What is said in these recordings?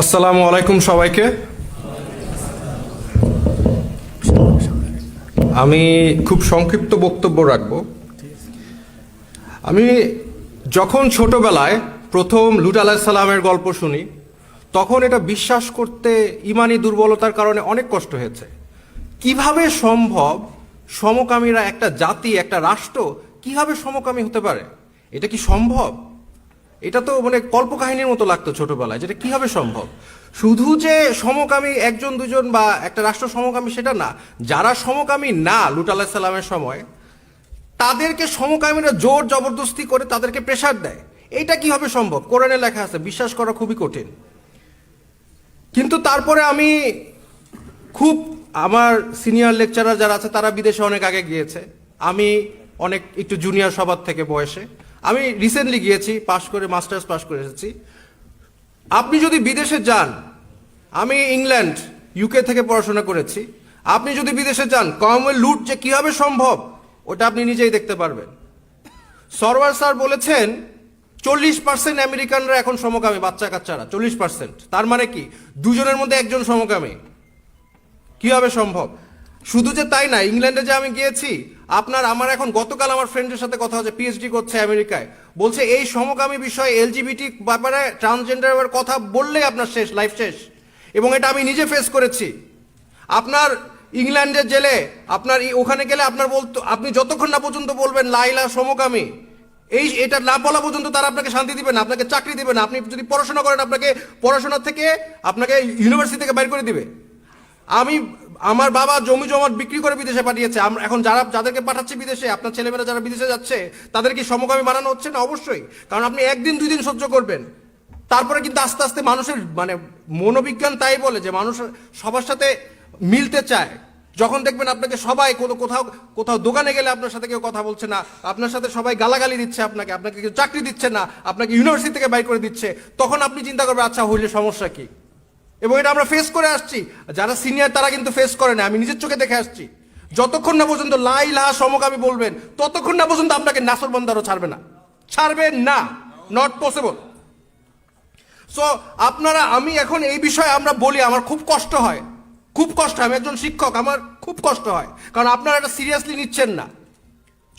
আসসালামু আলাইকুম সবাইকে। আমি খুব সংক্ষিপ্ত বক্তব্য রাখব। আমি যখন ছোটবেলায় প্রথম লুট আলাহিসাল্লামের গল্প শুনি তখন এটা বিশ্বাস করতে ইমানি দুর্বলতার কারণে অনেক কষ্ট হয়েছে। কীভাবে সম্ভব সমকামীরা একটা জাতি, একটা রাষ্ট্র কীভাবে সমকামী হতে পারে? এটা কি সম্ভব? এটা তো মানে কল্পকাহিনীর মতো লাগতো ছোটবেলায় যেটা কীভাবে সম্ভব? শুধু যে সমকামী একজন, দুজন বা একটা রাষ্ট্র সমকামী সেটা না, যারা সমকামী না লুট আলাহিসাল্লামের সময়, তাদেরকে সমকামীরা জোর জবরদস্তি করে তাদেরকে প্রেশার দেয়। এইটা কীভাবে সম্ভব? কোরআনে লেখা আছে, বিশ্বাস করা খুবই কঠিন। কিন্তু তারপরে আমি খুব আমার সিনিয়র লেকচারার যারা আছে, তারা বিদেশে অনেক আগে গিয়েছে। আমি অনেক একটু জুনিয়র সবার থেকে বয়সে। আমি রিসেন্টলি গিয়েছি পাশ করে মাস্টার্স পাশ করে এসেছি। আপনি যদি বিদেশে যান, আমি ইংল্যান্ড ইউকে থেকে পড়াশোনা করেছি। আপনি যদি বিদেশে যান কমওয়েল লুট যে কীভাবে সম্ভব, ওটা আপনি নিজেই দেখতে পারবেন। সরওয়ার স্যার বলেছেন চল্লিশ পার্সেন্ট আমেরিকানরা এখন সমকামী, বাচ্চা কাচ্চারা, চল্লিশ পার্সেন্ট তার মানে কি? দুজনের মধ্যে একজন সমকামী। কীভাবে সম্ভব? শুধু যে তাই না, ইংল্যান্ডে যে আমি গিয়েছি, আপনার, আমার এখন গতকাল আমার ফ্রেন্ডের সাথে কথা হচ্ছে পিএইচডি করছে আমেরিকায়। বলছে, এই সমকামী বিষয়ে এলজিবিটি ব্যাপারে ট্রান্সজেন্ডারের কথা বললেই আপনার শেষ লাইফ শেষ। এবং এটা আমি নিজে ফেস করেছি। আপনার ইংল্যান্ডের জেলে, আপনার ওখানে গেলে আপনার বলতো, আপনি যতক্ষণ না পর্যন্ত বলবেন লাইলা সমকামী এই এটা না বলা পর্যন্ত তারা আপনাকে শান্তি দিবে না, আপনাকে চাকরি দিবে না। আপনি যদি পড়াশোনা করেন, আপনাকে পড়াশোনা থেকে আপনাকে ইউনিভার্সিটি থেকে বাইর করে দিবে। আমি, আমার বাবা জমি জমাট বিক্রি করে বিদেশে পাঠিয়েছে। আমরা এখন যারা, যাদেরকে পাঠাচ্ছে বিদেশে, আপনার ছেলেমেয়েরা যারা বিদেশে যাচ্ছে, তাদের কি সমকামী বানানো হচ্ছে না? অবশ্যই। কারণ আপনি একদিন, দুই দিন সহ্য করবেন। তারপরে কিন্তু আস্তে আস্তে মানুষের মানে মনোবিজ্ঞান তাই বলে যে মানুষ সবার সাথে মিলতে চায়। যখন দেখবেন আপনাকে সবাই কোনো কোথাও কোথাও দোকানে গেলে আপনার সাথে কেউ কথা বলছে না, আপনার সাথে সবাই গালাগালি দিচ্ছে আপনাকে আপনাকে কেউ চাকরি দিচ্ছে না, আপনাকে ইউনিভার্সিটি থেকে বাইর করে দিচ্ছে, তখন আপনি চিন্তা করবেন আচ্ছা হইলে সমস্যা কি? এবং এটা আমরা ফেস করে আসছি। যারা সিনিয়র তারা কিন্তু ফেস করে না, আমি নিজের চোখে দেখে আসছি। যতক্ষণ না পর্যন্ত লাই লাহা সমকামী বলবেন, ততক্ষণ না পর্যন্ত আপনাকে নাসর বন্দারও ছাড়বে না। ছাড়বে না। নট পসিবল সো আপনারা, আমি এখন এই বিষয়ে আমরা বলি, আমার খুব কষ্ট হয়। খুব কষ্ট হয়। আমি একজন শিক্ষক, আমার খুব কষ্ট হয়। কারণ আপনারা এটা সিরিয়াসলি নিচ্ছেন না।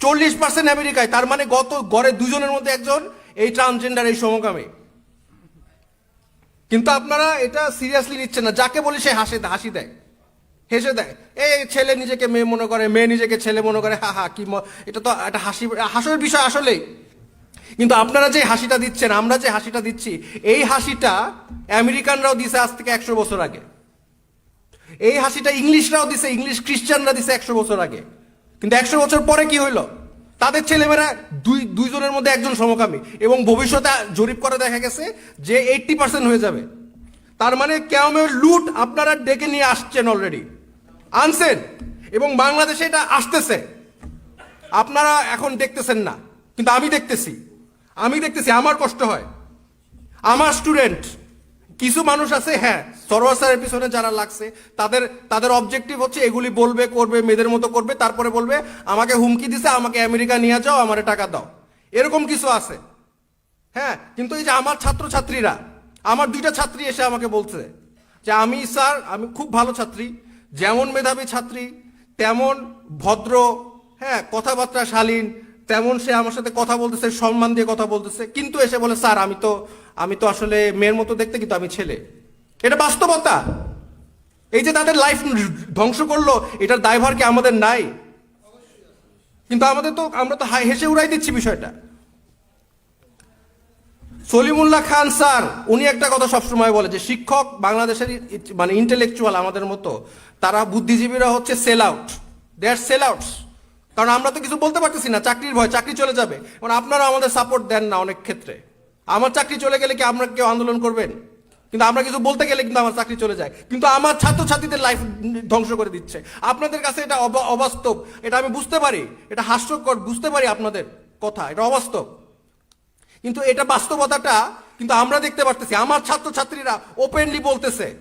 চল্লিশ পার্সেন্ট আমেরিকায়, তার মানে গত গড়ে দুজনের মধ্যে একজন এই ট্রান্সজেন্ডার এই সমকামী। কিন্তু আপনারা এটা সিরিয়াসলি নিচ্ছেন না। যাকে বলি সে হাসে, হাসি দেয়। হেসে দেয়। এই ছেলে নিজেকে মেয়ে মনে করে, মেয়ে নিজেকে ছেলে মনে করে, হা হা, কি এটা তো একটা হাসি, হাসির বিষয় আসলেই। কিন্তু আপনারা যে হাসিটা দিচ্ছেন, আমরা যে হাসিটা দিচ্ছি, এই হাসিটা আমেরিকানরাও দিছে আজ থেকে একশো বছর আগে। এই হাসিটা ইংলিশরাও দিছে, ইংলিশ খ্রিস্টানরা দিছে একশো বছর আগে। কিন্তু একশো বছর পরে কি হইল? তাদের ছেলেমেয়েরা দুই, দুইজনের মধ্যে একজন সমকামী এবং ভবিষ্যতে জরিপ করে দেখা গেছে যে এইটটি পার্সেন্ট হয়ে যাবে। তার মানে কেমন লুট আপনারা ডেকে নিয়ে আসছেন অলরেডি আনছেন এবং বাংলাদেশে এটা আসতেছে। আপনারা এখন দেখতেছেন না, কিন্তু আমি দেখতেছি। আমি দেখতেছি, আমার কষ্ট হয়। আমার স্টুডেন্ট কিছু মানুষ আছে হ্যাঁ সরোয়ার পিছনে যারা লাগছে, তাদের তাদের অবজেক্টিভ হচ্ছে এগুলি বলবে, করবে, মেয়েদের মতো করবে, তারপরে বলবে, আমাকে হুমকি দিছে, আমাকে আমেরিকা নিয়ে যাও, আমারে টাকা দাও। এরকম কিছু আছে। হ্যাঁ কিন্তু এই যে আমার ছাত্রছাত্রীরা, আমার দুইটা ছাত্রী এসে আমাকে বলছে যে, আমি স্যার, আমি খুব ভালো ছাত্রী, যেমন মেধাবী ছাত্রী, তেমন ভদ্র হ্যাঁ কথাবার্তা শালীন তেমন সে আমার সাথে কথা বলতেছে, সম্মান দিয়ে কথা বলতেছে। কিন্তু এসে বলে, স্যার, আমি তো আমি তো আসলে মেয়ের মতো দেখতে কিন্তু আমি ছেলে। এটা বাস্তবতা। এই যে তাদের লাইফ ধ্বংস করল, এটার দায়ভার কি আমাদের নাই? কিন্তু আমাদের তো, আমরা তো হেসে উড়াই দিচ্ছি বিষয়টা। সলিমুল্লাহ খান, স্যার, উনি একটা কথা সবসময় বলে যে, শিক্ষক বাংলাদেশের মানে ইন্টেলেকচুয়াল আমাদের মতো, তারা বুদ্ধিজীবীরা হচ্ছে sell out they are sell outs কারণ আমরা তো কিছু বলতে পারতেছি না, চাকরির ভয়, চাকরি চলে যাবে। কারণ আপনারা আমাদের সাপোর্ট দেন না অনেক ক্ষেত্রে। আমার চাকরি চলে গেলে কি আমরা কেউ আন্দোলন করবেন? কিন্তু আমরা কিছু বলতে গেলে কিন্তু আমার চাকরি চলে যায়। কিন্তু আমার ছাত্রছাত্রীদের লাইফ ধ্বংস করে দিচ্ছে। আপনাদের কাছে এটা অবা- অবাস্তব। এটা আমি বুঝতে পারি। এটা হাস্যকর, বুঝতে পারি আপনাদের কথা। এটা অবাস্তব। কিন্তু এটা বাস্তবতাটা কিন্তু আমরা দেখতে পারতেছি। আমার ছাত্রছাত্রীরা ওপেনলি বলতেছে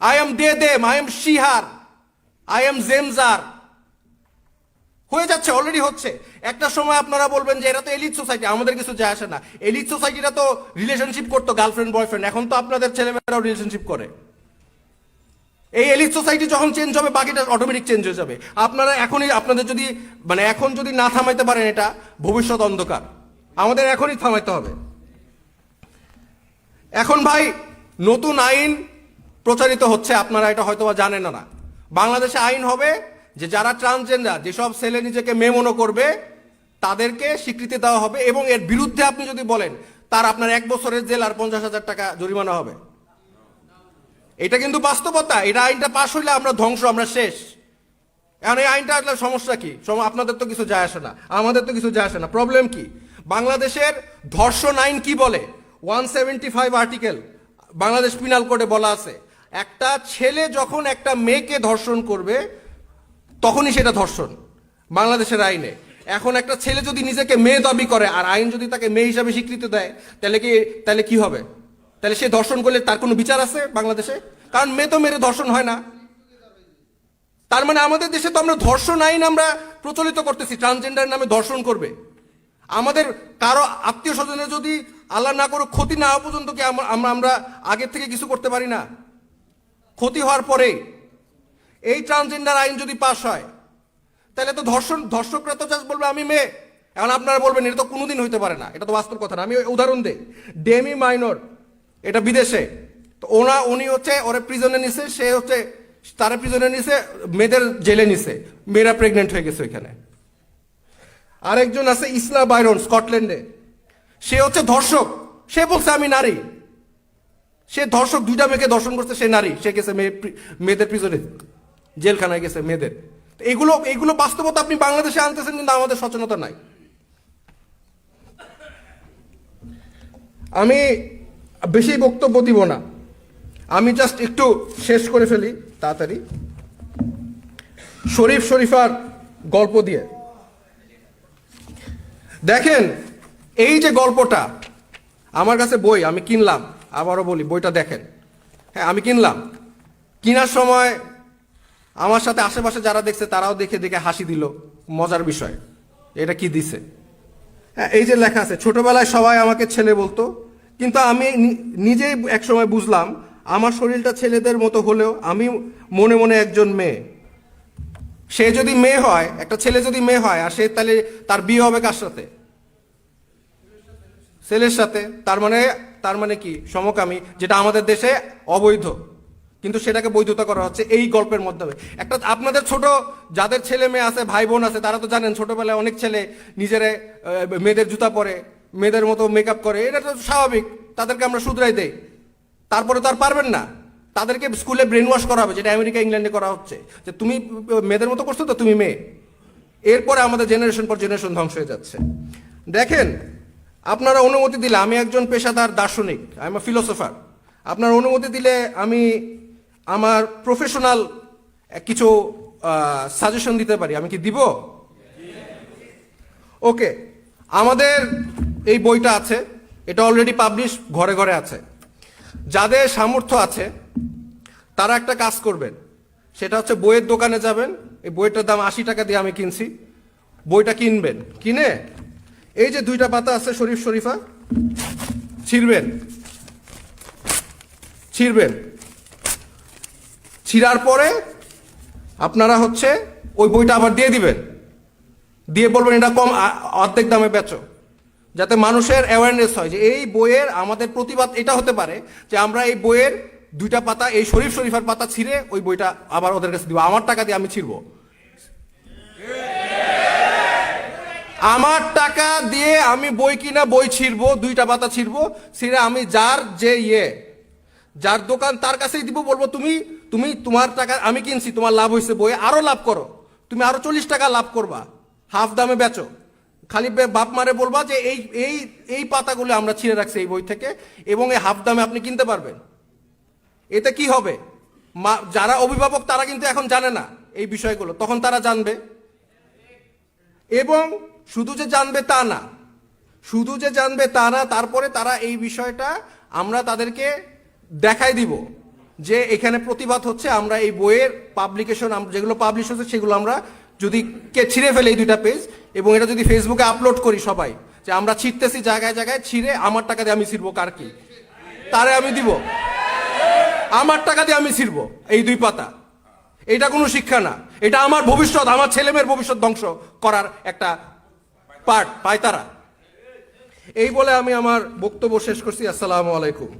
I am they them I am she her I am জেমজার হয়ে যাচ্ছে অলরেডি হচ্ছে। একটা সময় আপনারা বলবেন যে এটা তো এলিট সোসাইটি আমাদের কিছু যায় আসে না। এলিট সোসাইটিটা তো রিলেশনশিপ করতো গার্লফ্রেন্ড বয়ফ্রেন্ড এখন তো আপনাদের ছেলেমেয়েরাও রিলেশনশিপ করে। এই এলিট সোসাইটি যখন চেঞ্জ হবে, বাকিটা অটোমেটিক চেঞ্জ হয়ে যাবে। আপনারা এখনই, আপনাদের যদি মানে এখন যদি না থামাইতে পারেন এটা, ভবিষ্যৎ অন্ধকার। আমাদের এখনই থামাইতে হবে। এখন ভাই, নতুন আইন প্রচারিত হচ্ছে, আপনারা এটা হয়তো জানেন না। বাংলাদেশে আইন হবে যে যারা ট্রান্সজেন্ডার যেসব ছেলে নিজেকে মেয়ে মনে করবে, তাদেরকে স্বীকৃতি দেওয়া হবে এবং এর বিরুদ্ধে আপনি যদি বলেন, তার আপনার এক বছরের জেল আর পঞ্চাশ হাজার টাকা জরিমানা হবে। এটা কিন্তু বাস্তবতা। এটা আইনটা পাশ হইলে আমরা ধ্বংস, আমরা শেষ। এখন এই আইনটা আসলে সমস্যা কি? আপনাদের তো কিছু যায় আসে না। আমাদের তো কিছু যায় আসে না। প্রবলেম কি? বাংলাদেশের ধর্ষণ আইন কি বলে? One seventy five article Bangladesh penal কোডে বলা আছে। একটা ছেলে যখন একটা মেয়েকে ধর্ষণ করবে তখনই সেটা ধর্ষণ। বাংলাদেশের আইনে। এখন একটা ছেলে যদি নিজেকে মেয়ে দাবি করে, আর আইন যদি তাকে মেয়ে হিসাবে স্বীকৃতি দেয়, তাহলে কি তাহলে কি হবে? তাহলে সে ধর্ষণ করলে তার কোনো বিচার আছে বাংলাদেশে? কারণ মেয়ে তো মেরে ধর্ষণ হয় না। তার মানে আমাদের দেশে তো আমরা ধর্ষণ আইন আমরা প্রচলিত করতেছি ট্রান্সজেন্ডার নামে ধর্ষণ করবে। আমাদের কারও আত্মীয় স্বজনের যদি আল্লাহ না করুক, ক্ষতি না হওয়া পর্যন্ত কি আমরা, আমরা- আগের থেকে কিছু করতে পারি না? ক্ষতি হওয়ার পরে এই ট্রান্সজেন্ডার আইন যদি পাশ হয়, তাহলে তো ধর্ষণ, ধর্ষকরা তো জাস্ট বলবে, আমি মেয়ে। এখন আপনারা বলবেন, এটা তো কোনোদিন হইতে পারে না। এটা তো বাস্তব কথা না। আমি উদাহরণ দিই। ডেমি মাইনর এটা বিদেশে। তো ওনা, উনি হচ্ছে, ওরে প্রিজনে নিছে, সে হচ্ছে, তারা প্রিজনে নিছে, মেয়েদের জেলে নিছে। মেয়েরা প্রেগনেন্ট হয়ে গেছে ওইখানে। আরেকজন আছে ইসলা বাইরন, স্কটল্যান্ডে। সে হচ্ছে ধর্ষক। সে বলছে, আমি নারী। সে ধর্ষক, দুইটা মেয়েকে ধর্ষণ করছে, সে নারী। সে গেছে মেয়ে, মেয়েদের প্রিজনে জেলখানায় গেছে মেয়েদের। এগুলো এগুলো বাস্তবতা আপনি বাংলাদেশে আনতেছেন কিন্তু আমাদের সচেতনতা নাই। আমি বেশি বক্তব্য দিব না। আমি জাস্ট একটু শেষ করে ফেলি, তাড়াতাড়ি। শরীফ শরীফার গল্প দিয়ে। দেখেন, এই যে গল্পটা, আমার কাছে বই, আমি কিনলাম, আবারও বলি, বইটা দেখেন। হ্যাঁ আমি কিনলাম। কেনার সময় আমার সাথে আশেপাশে যারা দেখছে, তারাও দেখে দেখে হাসি দিল। মজার বিষয়। এটা কি দিছে? হ্যাঁ এই যে লেখা আছে, ছোটবেলায় সবাই আমাকে ছেলে বলতো, কিন্তু আমি নিজেই একসময় বুঝলাম, আমার শরীরটা ছেলেদের মতো হলেও আমি মনে মনে একজন মেয়ে। সে যদি মেয়ে হয়, একটা ছেলে যদি মেয়ে হয়, আর সে তাহলে তার বিয়ে হবে কার সাথে? ছেলের সাথে। তার মানে তার মানে কি? সমকামী, যেটা আমাদের দেশে অবৈধ। কিন্তু সেটাকে বৈধতা করা হচ্ছে এই গল্পের মাধ্যমে। একটা আপনাদের ছোট, যাদের ছেলে মেয়ে আছে, ভাই বোন আছে, তারা তো জানেন ছোটবেলায় অনেক ছেলে নিজেরে মেয়েদের জুতা পরে, মেয়েদের মতো মেকআপ করে, এটা তো স্বাভাবিক, তাদেরকে আমরা শুধরাই দেই। তারপরে তো আর পারবেন না। তাদেরকে স্কুলে ব্রেন ওয়াশ করা হবে, যেটা আমেরিকা, ইংল্যান্ডে করা হচ্ছে। যে তুমি, মেয়েদের মতো করছ তো, তুমি মেয়ে। এরপরে আমাদের জেনারেশন পর জেনারেশন ধ্বংস হয়ে যাচ্ছে। দেখেন, আপনারা অনুমতি দিলে, আমি একজন পেশাদার দার্শনিক আই এম ফিলোসফার আপনার অনুমতি দিলে আমি আমার প্রফেশনাল কিছু সাজেশন দিতে পারি? আমি কি দিব? ওকে আমাদের এই বইটা আছে। এটা অলরেডি পাবলিশ ঘরে ঘরে আছে। যাদের সামর্থ্য আছে, তারা একটা কাজ করবেন। সেটা হচ্ছে বইয়ের দোকানে যাবেন। এই বইটার দাম আশি টাকা দিয়ে আমি কিনছি। বইটা কিনবেন। কিনে এই যে দুইটা পাতা আছে, শরীফ শরীফা, ছিঁড়বেন। ছিঁড়বেন। ছিঁড়ার পরে আপনারা হচ্ছে ওই বইটা আবার দিয়ে দিবেন। দিয়ে বলবেন, এটা কম অর্ধেক দামে বেচো। যাতে মানুষের অ্যাওয়ারনেস হয় যে এই বইয়ের আমাদের প্রতিবাদ, এটা হতে পারে যে আমরা এই বইয়ের দুইটা পাতা, এই শরীফ শরীফার পাতা ছিঁড়ে ওই বইটা আবার ওদের কাছে দিব। আমার টাকা দিয়ে আমি ছিঁড়বো। আমার টাকা দিয়ে আমি বই কিনা, বই ছিঁড়বো, দুইটা পাতা ছিঁড়বো, ছিঁড়ে আমি যার যে ইয়ে যার দোকান তার কাছেই দিব, বলব, তুমি তুমি তোমার টাকা আমি কিনছি, তোমার লাভ হয়েছে বই আরও লাভ করো। তুমি আরও চল্লিশ টাকা লাভ করবা, হাফ দামে বেচো। খালি বাপ মারে বলবা যে এই এই এই পাতাগুলো আমরা ছিঁড়ে রাখছি এই বই থেকে এবং এই হাফ দামে আপনি কিনতে পারবেন। এতে কি হবে? মা, যারা অভিভাবক তারা কিন্তু এখন জানে না এই বিষয়গুলো। তখন তারা জানবে। এবং শুধু যে জানবে তা না, শুধু যে জানবে তা না, তারপরে তারা এই বিষয়টা আমরা তাদেরকে দেখাই দিব। যে এখানে প্রতিবাদ হচ্ছে, আমরা এই বইয়ের পাবলিকেশন যেগুলো পাবলিশ হচ্ছে, সেগুলো আমরা যদি কে ছিঁড়ে ফেলে এই দুইটা পেজ এবং এটা যদি ফেসবুকে আপলোড করি সবাই, যে আমরা ছিঁড়তেছি জায়গায় জায়গায়, ছিঁড়ে আমার টাকা দিয়ে আমি ছিঁড়বো কার কি? তারে আমি দিব। আমার টাকা দিয়ে আমি ছিঁড়বো, এই দুই পাতা। এটা কোনো শিক্ষা না। এটা আমার ভবিষ্যৎ, আমার ছেলেমেয়ের ভবিষ্যৎ ধ্বংস করার একটা পার্ট পায় তারা এই বলে আমি আমার বক্তব্য শেষ করছি। আসসালামু আলাইকুম।